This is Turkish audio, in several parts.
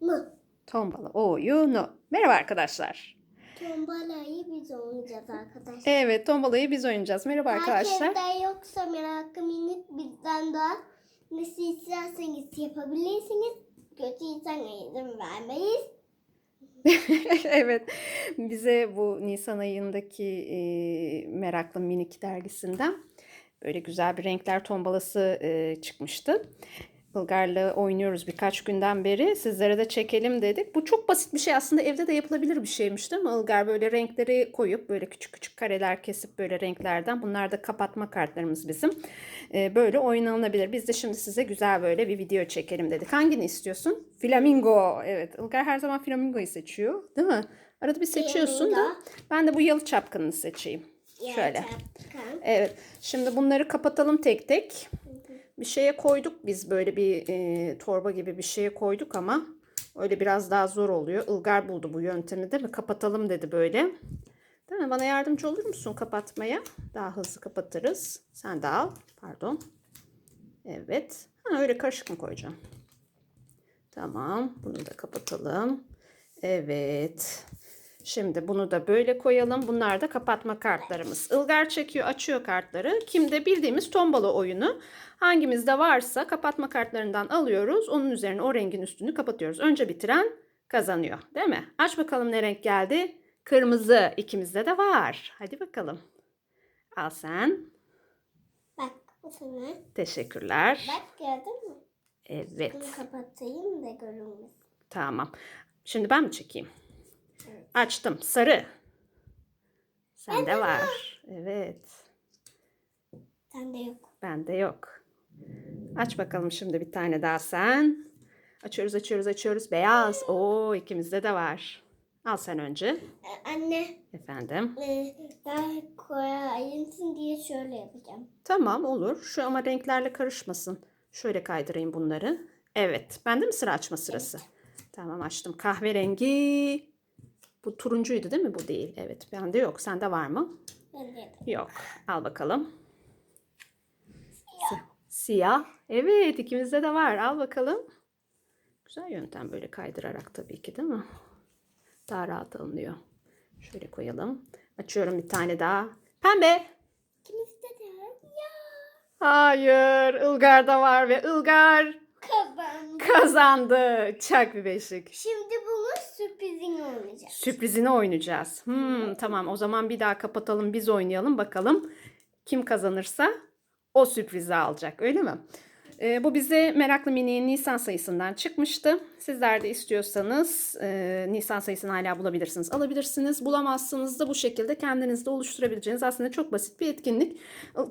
mu? Tombala oyunu. Merhaba arkadaşlar. Tombalayı biz oynayacağız arkadaşlar. Evet tombalayı biz oynayacağız. Merhaba arkadaşlar. Herkeste yoksa meraklı minik bizden daha nasıl isterseniz yapabilirsiniz. Kötüysen izin vermeyiz. evet bize bu Nisan ayındaki e, Meraklı Minik dergisinden böyle güzel bir renkler tombalası e, çıkmıştı. Bulgar'la oynuyoruz birkaç günden beri. Sizlere de çekelim dedik. Bu çok basit bir şey. Aslında evde de yapılabilir bir şeymiş değil mi Ilgar? Böyle renkleri koyup böyle küçük küçük kareler kesip böyle renklerden. Bunlar da kapatma kartlarımız bizim. Ee, böyle oynanabilir. Biz de şimdi size güzel böyle bir video çekelim dedik. Hangini istiyorsun? Flamingo. Evet Ilgar her zaman flamingoyu seçiyor. Değil mi? Arada bir seçiyorsun da. Flamingo. Ben de bu yalı çapkınını seçeyim. Şöyle. Yapacağım. Evet. Şimdi bunları kapatalım tek tek. Bir şeye koyduk biz böyle bir e, torba gibi bir şeye koyduk ama öyle biraz daha zor oluyor. Ilgar buldu bu yöntemi değil mi? Kapatalım dedi böyle. Değil mi? Bana yardımcı olur musun kapatmaya? Daha hızlı kapatırız. Sen de al. Pardon. Evet. Ha, öyle karışık mı koyacağım? Tamam. Bunu da kapatalım. Evet. Şimdi bunu da böyle koyalım. Bunlar da kapatma kartlarımız. Ilgar çekiyor, açıyor kartları. Kimde bildiğimiz tombala oyunu. Hangimizde varsa kapatma kartlarından alıyoruz. Onun üzerine o rengin üstünü kapatıyoruz. Önce bitiren kazanıyor. Değil mi? Aç bakalım ne renk geldi? Kırmızı. İkimizde de var. Hadi bakalım. Al sen. Bak bu sana. Teşekkürler. Bak gördün mü? Evet. Bunu kapatayım da görünmesin. Tamam. Şimdi ben mi çekeyim? Açtım. Sarı. Sende var. Evet. Sende yok. Bende yok. Aç bakalım şimdi bir tane daha sen. Açıyoruz, açıyoruz, açıyoruz. Beyaz. Oo, ikimizde de var. Al sen önce. Ee, Anne Efendim. e, daha koyarsın diye şöyle yapacağım. Tamam olur. Şu ama renklerle karışmasın. Şöyle kaydırayım bunları. Evet. Bende mi sıra açma sırası? Tamam açtım. Kahverengi. Bu turuncuydu değil mi? Bu değil. Evet. Bende yok. Sende var mı? Bende yok. Yok. Al bakalım. Si- Siyah. Evet ikimizde de var. Al bakalım. Güzel yöntem böyle kaydırarak tabii ki değil mi? Daha rahat alınıyor. Şöyle koyalım. Açıyorum bir tane daha. Pembe. De var. Ya Hayır. Ilgar'da var ve Ilgar kazandım. kazandı. Çak bir beşik. Şimdi bunun sürprizini oynayacağız. Sürprizini oynayacağız. Hmm, tamam o zaman bir daha kapatalım biz oynayalım bakalım. Kim kazanırsa o sürprizi alacak öyle mi? Ee, bu bize Meraklı Mini'nin Nisan sayısından çıkmıştı. Sizler de istiyorsanız e, Nisan sayısını hala bulabilirsiniz, alabilirsiniz. Bulamazsınız da bu şekilde kendiniz de oluşturabileceğiniz aslında çok basit bir etkinlik.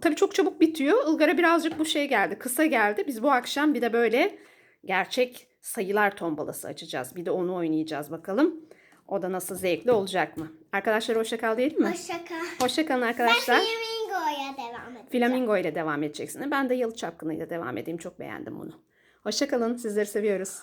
Tabii çok çabuk bitiyor. Ilgar'a birazcık bu şey geldi, kısa geldi. Biz bu akşam bir de böyle gerçek sayılar tombalası açacağız. Bir de onu oynayacağız bakalım. O da nasıl zevkli olacak mı? Arkadaşlar hoşça kal diyelim mi? Hoşça kal. Hoşça kalın Ben arkadaşlar. Edeceğim. Flamingo ile devam edeceksin. Ben de yalı çapkınıyla devam edeyim. Çok beğendim bunu. Hoşça kalın. Sizleri seviyoruz.